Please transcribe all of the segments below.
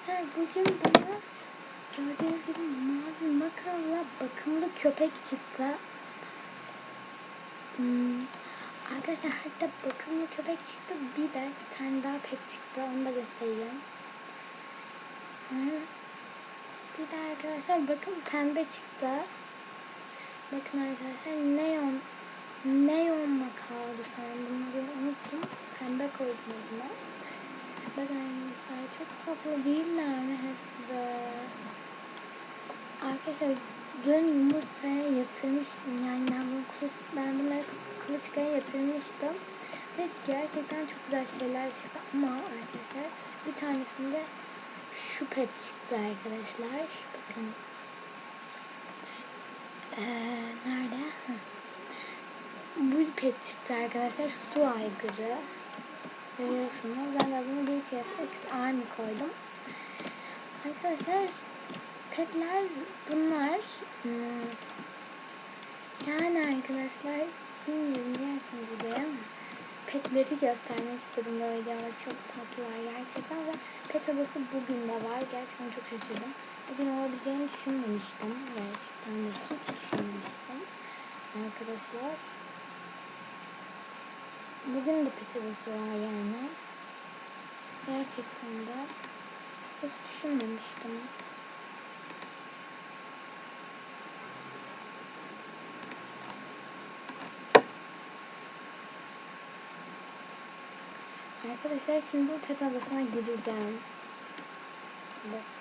Arkadaşlar bugün bana gördüğünüz gibi mavi makalla bakımlı köpek çıktı. Hmm. Arkadaşlar hatta bakımlı köpek çıktı. Bir de bir tane daha pet çıktı. Onu da göstereyim. Hı. Bir de arkadaşlar bakın pembe çıktı. Bakın arkadaşlar neon neon makaldı sanırım. Bunları unuttum. Pembe koydum adına. Bakın arkadaşlar çok tatlı değiller mi hepsi de? Arkadaşlar dün yumurtaya yatırmıştım. Yani ben, bunu kılıç, ben bunları kılıçkaya yatırmıştım. Ve gerçekten çok güzel şeyler çıktı. Ama arkadaşlar bir tanesinde pet çıktı arkadaşlar. Bakın. Ee, nerede? Hı. Bu pet çıktı arkadaşlar. Su aygırı. Görüyorsunuz. Ben de Army koydum. Arkadaşlar petler bunlar. Hmm. Yani arkadaşlar bilmiyorum yersiniz videoyu ama petleri göstermek istedim bu videoda. Çok tatlılar gerçekten ve pet adası bugün de var. Gerçekten çok şaşırdım. Bugün olabileceğini düşünmemiştim. Gerçekten de hiç düşünmemiştim. Arkadaşlar Bugün de pet adası var yani. Gerçekten de hiç düşünmemiştim. Arkadaşlar şimdi pet adasına gideceğim. Bak. Evet,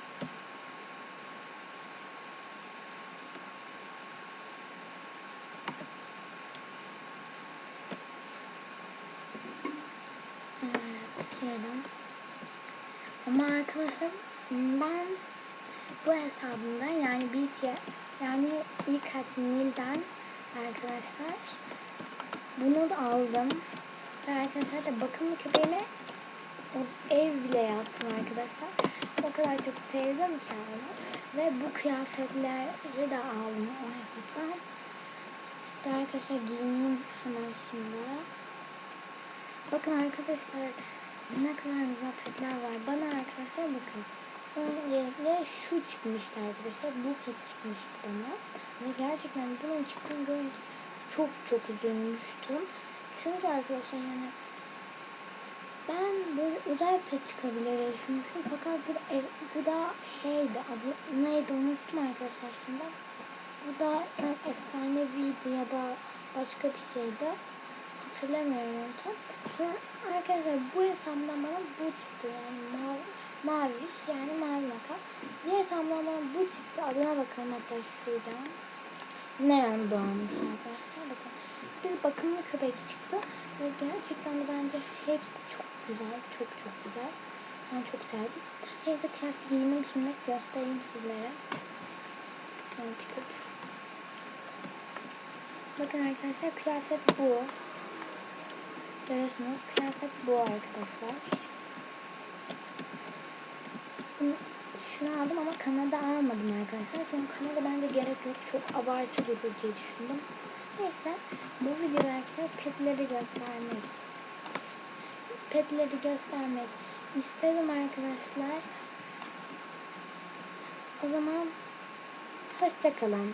Ama arkadaşlar ben bu hesabımda yani BT yani ilk Nil'den arkadaşlar bunu da aldım. Ve arkadaşlar da bakımlı köpeğime o ev bile yaptım arkadaşlar. O kadar çok sevdim ki onu. Ve bu kıyafetleri de aldım o hesaptan. Da arkadaşlar giyineyim hemen şimdi. Bakın arkadaşlar ne kadar güzel petler var. Bana arkadaşlar bakın. Yerine şu çıkmıştı arkadaşlar. Bu pet çıkmıştı bana. Ve gerçekten bunun çıktığını görünce çok çok üzülmüştüm. Çünkü arkadaşlar yani ben böyle özel pet çıkabilir diye düşünmüştüm. Fakat bu bu da şeydi adı neydi unuttum arkadaşlar şimdi. Bu da sen efsaneviydi ya da başka bir şeydi. Hatırlamıyorum tam. Sonra arkadaşlar bu hesabımdan bana bu çıktı yani mavi, maviş yani mavi makal. Bir hesabımdan bana bu çıktı. Adına bakalım hatta şuradan. Neon doğmuş arkadaşlar bakın. Bir bakımlı köpek çıktı. Ve gerçekten de bence hepsi çok güzel. Çok çok güzel. Ben çok sevdim. Neyse kıyafet giyindim şimdi göstereyim sizlere. Yani çıkıp. Bakın arkadaşlar kıyafet bu. Görüyorsunuz kıyafet bu arkadaşlar. Şunu aldım ama Kanada almadım arkadaşlar. Çünkü Kanada bence gerek yok. Çok abartı durur diye düşündüm. Neyse bu videoda arkadaşlar petleri göstermek petleri göstermek istedim arkadaşlar. O zaman hoşçakalın.